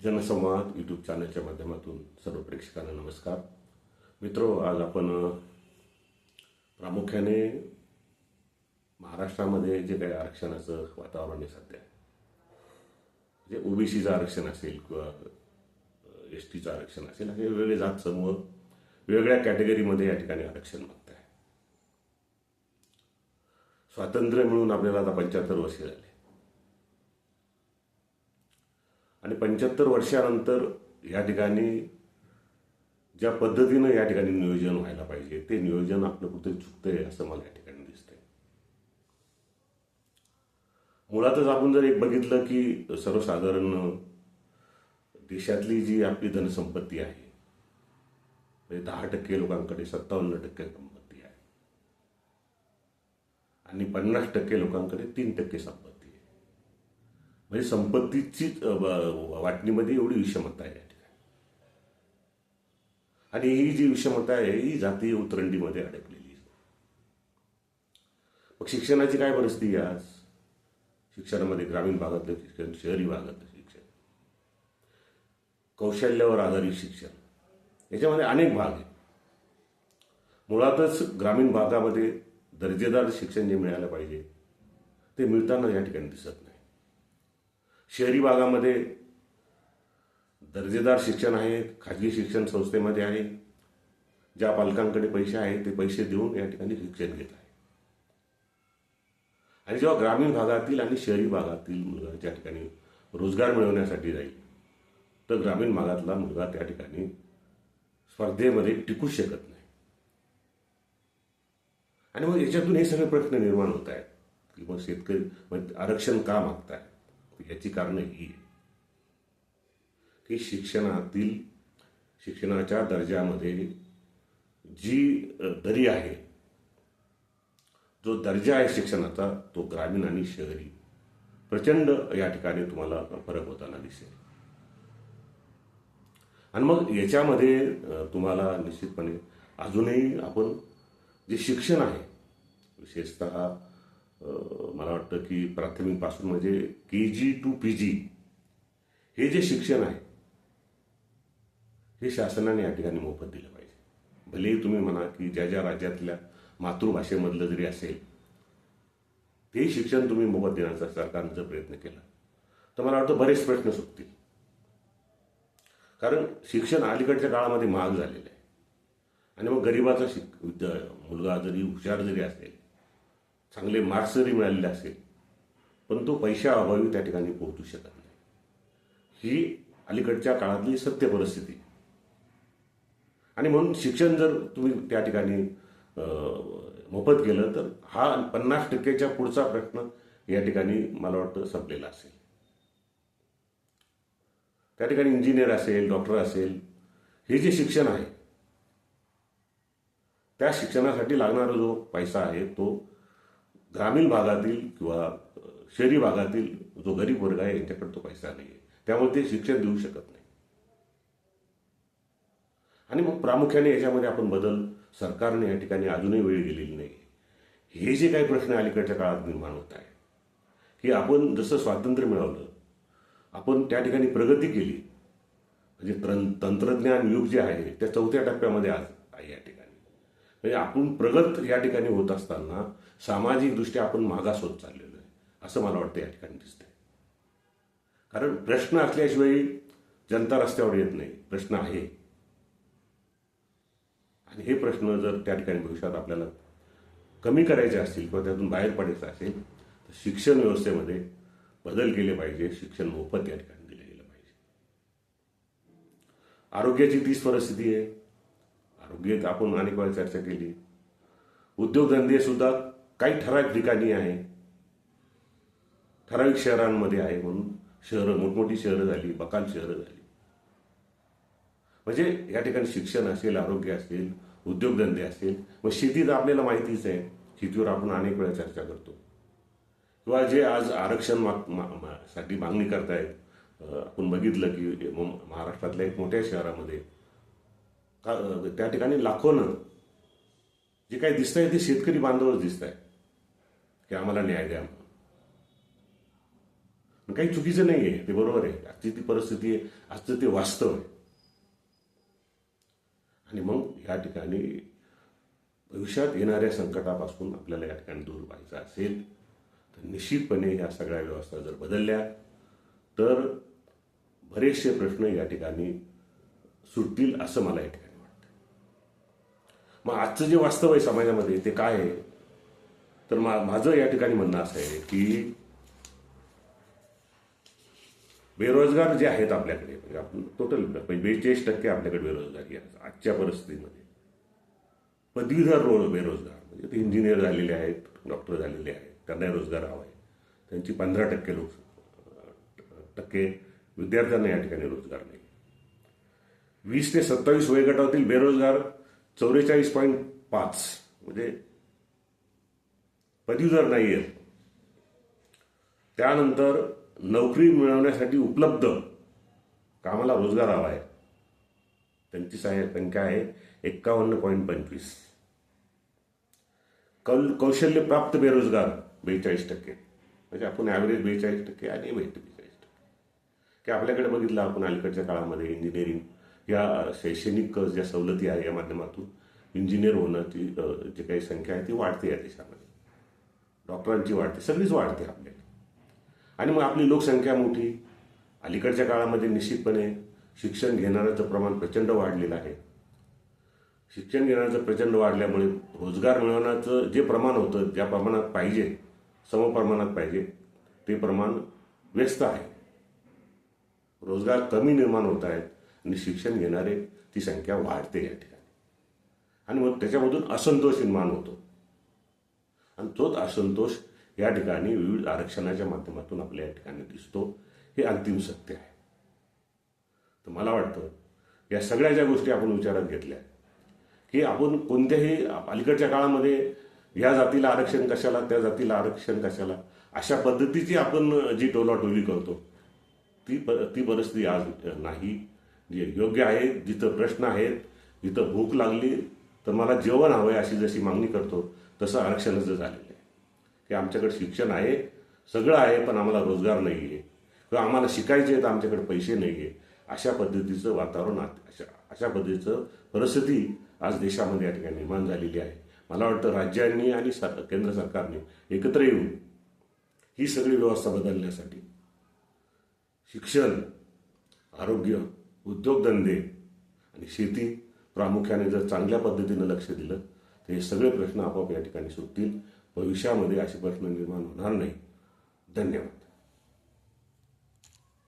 जनसंवाद यूट्यूब चॅनलच्या माध्यमातून सर्व प्रेक्षकांना नमस्कार. मित्रो आज आपण प्रामुख्याने महाराष्ट्रामध्ये जे काही आरक्षणाचं वातावरण आहे सध्या जे ओबीसीचं आरक्षण असेल किंवा एस टीचं आरक्षण असेल हे वेगवेगळे जात समूह वेगळ्या कॅटेगरीमध्ये या ठिकाणी आरक्षण मागत आहे स्वातंत्र्य मिळून आपल्याला आता पंच्याहत्तर वर्षे झाले. आणि पंच्याहत्तर वर्षानंतर या ठिकाणी ज्या पद्धतीनं या ठिकाणी नियोजन व्हायला पाहिजे ते नियोजन आपलं कुठे चुकतंय असं मला या ठिकाणी दिसतंय. मुळातच आपण जर एक बघितलं की सर्वसाधारण देशातली जी आपली धनसंपत्ती आहे म्हणजे दहा टक्के लोकांकडे सत्तावन्न टक्के संपत्ती आहे. आणि पन्नास टक्के लोकांकडे तीन टक्के संपत्ती म्हणजे संपत्तीची वाटणीमध्ये एवढी विषमता आहे. या ठिकाणी आणि ही जी विषमता आहे ही जातीय उतरंडीमध्ये अडकलेली मग शिक्षणाची काय परिस्थिती आहे आज? शिक्षणामध्ये ग्रामीण भागातलं शिक्षण शहरी भागातलं शिक्षण. कौशल्यावर आधारित शिक्षण. याच्यामध्ये अनेक भाग आहेत. मुळातच ग्रामीण भागामध्ये दर्जेदार शिक्षण जे मिळायला पाहिजे ते मिळताना या ठिकाणी दिसत नाही. शहरी भागामध्ये दर्जेदार शिक्षण आहे खाजगी शिक्षण संस्थेमध्ये आहे. ज्या पालकांकडे पैसे आहेत ते पैसे देऊन या ठिकाणी शिक्षण घेत आहे. आणि जेव्हा ग्रामीण भागातील आणि शहरी भागातील मुलगा ज्या ठिकाणी रोजगार मिळवण्यासाठी जाईल तर ग्रामीण भागातला मुलगा त्या ठिकाणी स्पर्धेमध्ये टिकू शकत नाही. आणि मग याच्यातून हे सगळे प्रश्न निर्माण होत आहेत की मग शेतकरी आरक्षण का मागताय? याची कारणं ही आहे की शिक्षणातील शिक्षणाच्या दर्जामध्ये जी दरी आहे जो दर्जा आहे शिक्षणाचा तो ग्रामीण आणि शहरी. प्रचंड या ठिकाणी तुम्हाला फरक होताना दिसेल. आणि मग याच्यामध्ये तुम्हाला निश्चितपणे अजूनही आपण जे शिक्षण आहे विशेषतः मला वाटतं की प्राथमिकपासून म्हणजे के जी टू पी जी हे जे शिक्षण आहे हे शासनाने या ठिकाणी मोफत दिलं पाहिजे. भलेही तुम्ही म्हणा की ज्या ज्या राज्यातल्या मातृभाषेमधलं जरी असेल ते शिक्षण तुम्ही मोफत देण्याचा सरकारनं जर प्रयत्न केला. तर मला वाटतं बरेच प्रश्न सुटतील. कारण शिक्षण अलीकडच्या काळामध्ये महाग झालेलं आहे. आणि मग गरिबाचा शिक विद्या मुलगा जरी हुशार जरी असेल चांगले मार्क्स जरी मिळालेले असेल पण तो पैशाअभावी त्या ठिकाणी पोहोचू शकत नाही. ही अलीकडच्या काळातली सत्य परिस्थिती. आणि म्हणून शिक्षण जर तुम्ही त्या ठिकाणी मोफत केलं तर हा पन्नास टक्क्याच्या पुढचा प्रश्न या ठिकाणी मला वाटतं संपलेला असेल. त्या ठिकाणी इंजिनियर असेल डॉक्टर असेल हे जे शिक्षण आहे त्या शिक्षणासाठी लागणारा जो पैसा आहे तो ग्रामीण भागातील किंवा शहरी भागातील जो गरीब वर्ग आहे यांच्याकडे तो पैसा नाही आहे त्यामुळे ते शिक्षण देऊ शकत नाही. आणि मग प्रामुख्याने याच्यामध्ये आपण बदल सरकारने या ठिकाणी अजूनही वेळ दिलेली नाही हे जे काही प्रश्न अलीकडच्या काळात निर्माण होत आहे की आपण जसं स्वातंत्र्य मिळवलं आपण त्या ठिकाणी प्रगती केली म्हणजे त्रं तंत्रज्ञान युग जे आहे त्या चौथ्या टप्प्यामध्ये आज आहे या ठिकाणी. म्हणजे आपण प्रगत या ठिकाणी होत असताना सामाजिकदृष्ट्या आपण मागास होत चाललेलो आहे. असं मला वाटतं या ठिकाणी दिसतंय. कारण प्रश्न असल्याशिवाय जनता रस्त्यावर येत नाही. प्रश्न आहे. आणि हे प्रश्न जर त्या ठिकाणी भविष्यात आपल्याला कमी करायचे असतील किंवा त्यातून बाहेर पडायचं असेल तर शिक्षण व्यवस्थेमध्ये बदल केले पाहिजे. शिक्षण मोफत या ठिकाणी दिलं गेलं पाहिजे. आरोग्याची तीच परिस्थिती आहे. आरोग्यात आपण अनेक वेळा चर्चा केली. उद्योगधंदे सुद्धा काही ठराविक ठिकाणी आहे. ठराविक शहरांमध्ये आहे म्हणून शहरं मोठमोठी शहरं झाली बकाल शहरं झाली. म्हणजे या ठिकाणी शिक्षण असेल आरोग्य असेल उद्योगधंदे असेल मग शेती तर आपल्याला माहितीच आहे. शेतीवर आपण अनेक वेळा चर्चा करतो. किंवा जे आज आरक्षण माग मा- मा- साठी मागणी करतायत आपण बघितलं की महाराष्ट्रातल्या एक मोठ्या शहरामध्ये का त्या ठिकाणी लाखोनं जे काही दिसत आहे ते शेतकरी बांधवच दिसत आहे की आम्हाला न्याय द्या काही चुकीचं नाही आहे ते बरोबर आहे. आजची ती परिस्थिती आहे आजचं ते वास्तव आहे. आणि मग या ठिकाणी भविष्यात येणाऱ्या संकटापासून आपल्याला या ठिकाणी दूर व्हायचं असेल तर निश्चितपणे या सगळ्या व्यवस्था जर बदलल्या तर बरेचसे प्रश्न या ठिकाणी सुटतील असं मला या ठिकाणी वाटतं मग आजचं जे वास्तव आहे समाजामध्ये ते काय आहे? तर मा माझं या ठिकाणी म्हणणं असं आहे की बेरोजगार जे आहेत आपल्याकडे म्हणजे आपण टोटल म्हणजे बेचाळीस टक्के आपल्याकडे बेरोजगारी आहे. आजच्या परिस्थितीमध्ये. पदवीधर रो बेरोजगार म्हणजे ते इंजिनियर झालेले आहेत डॉक्टर झालेले आहेत त्यांना रोजगार हवा आहे. त्यांची पंधरा टक्के लोक टक्के विद्यार्थ्यांना या ठिकाणी रोजगार नाही. वीस ते सत्तावीस वयोगटातील बेरोजगार चौवेचाळीस पॉईंट पाच म्हणजे पदवीधर नाही आहेत त्यानंतर नोकरी मिळवण्यासाठी उपलब्ध कामाला रोजगार हवा आहे. त्यांची साय- संख्या आहे एक्कावन्न पॉईंट पंचवीस. कौल कौशल्य प्राप्त बेरोजगार बेचाळीस टक्के. म्हणजे आपण ॲव्हरेज बेचाळीस टक्के आणि बेचाळीस टक्के. की आपल्याकडे बघितलं आपण अलीकडच्या काळामध्ये इंजिनिअरिंग या शैक्षणिक ज्या सवलती आहे या माध्यमातून इंजिनियर होण्याची जी काही संख्या आहे ती वाढते या देशामध्ये. डॉक्टरांची वाढते सगळीच वाढते आपल्याला आणि मग आपली लोकसंख्या मोठी अलीकडच्या काळामध्ये निश्चितपणे शिक्षण घेणाऱ्याचं प्रमाण प्रचंड वाढलेलं आहे. शिक्षण घेण्याचं प्रचंड वाढल्यामुळे रोजगार मिळवण्याचं जे प्रमाण होतं ज्या प्रमाणात पाहिजे समप्रमाणात पाहिजे ते प्रमाण व्यस्त आहे. रोजगार कमी निर्माण होत आहेत आणि शिक्षण घेणारे ती संख्या वाढते या ठिकाणी. आणि मग त्याच्यामधून असंतोष निर्माण होतो. आणि तोच असंतोष या ठिकाणी विविध आरक्षणाच्या माध्यमातून आपल्या या ठिकाणी दिसतो. हे अंतिम सत्य आहे. तर मला वाटतं या सगळ्या ज्या गोष्टी आपण विचारात घेतल्या की आपण कोणत्याही अलीकडच्या काळामध्ये या जातीला आरक्षण कशाला त्या जातीला आरक्षण कशाला अशा पद्धतीची आपण जी टोलाटोली करतो ती प ती परिस्थिती आज नाही. जे योग्य आहे जिथं प्रश्न आहेत जिथं भूक लागली तर मला जेवण हवं आहे अशी जशी मागणी करतो तसं आरक्षणाचं झालेलं आहे. की आमच्याकडे शिक्षण आहे सगळं आहे पण आम्हाला रोजगार नाही आहे किंवा आम्हाला शिकायचे आहे तर आमच्याकडे पैसे नाही आहे अशा पद्धतीचं वातावरण आत- अशा अशा पद्धतीचं परिस्थिती आज देशामध्ये या ठिकाणी निर्माण झालेली आहे. मला वाटतं राज्यांनी आणि सर केंद्र सरकारने एकत्र येऊन ही सगळी व्यवस्था बदलण्यासाठी शिक्षण आरोग्य उद्योगधंदे आणि शेती प्रामुख्याने जर चांगल्या पद्धतीनं लक्ष दिलं हे सगळे प्रश्न आपोआप या ठिकाणी सुटतील. भविष्यामध्ये असे प्रश्न निर्माण होणार नाही धन्यवाद.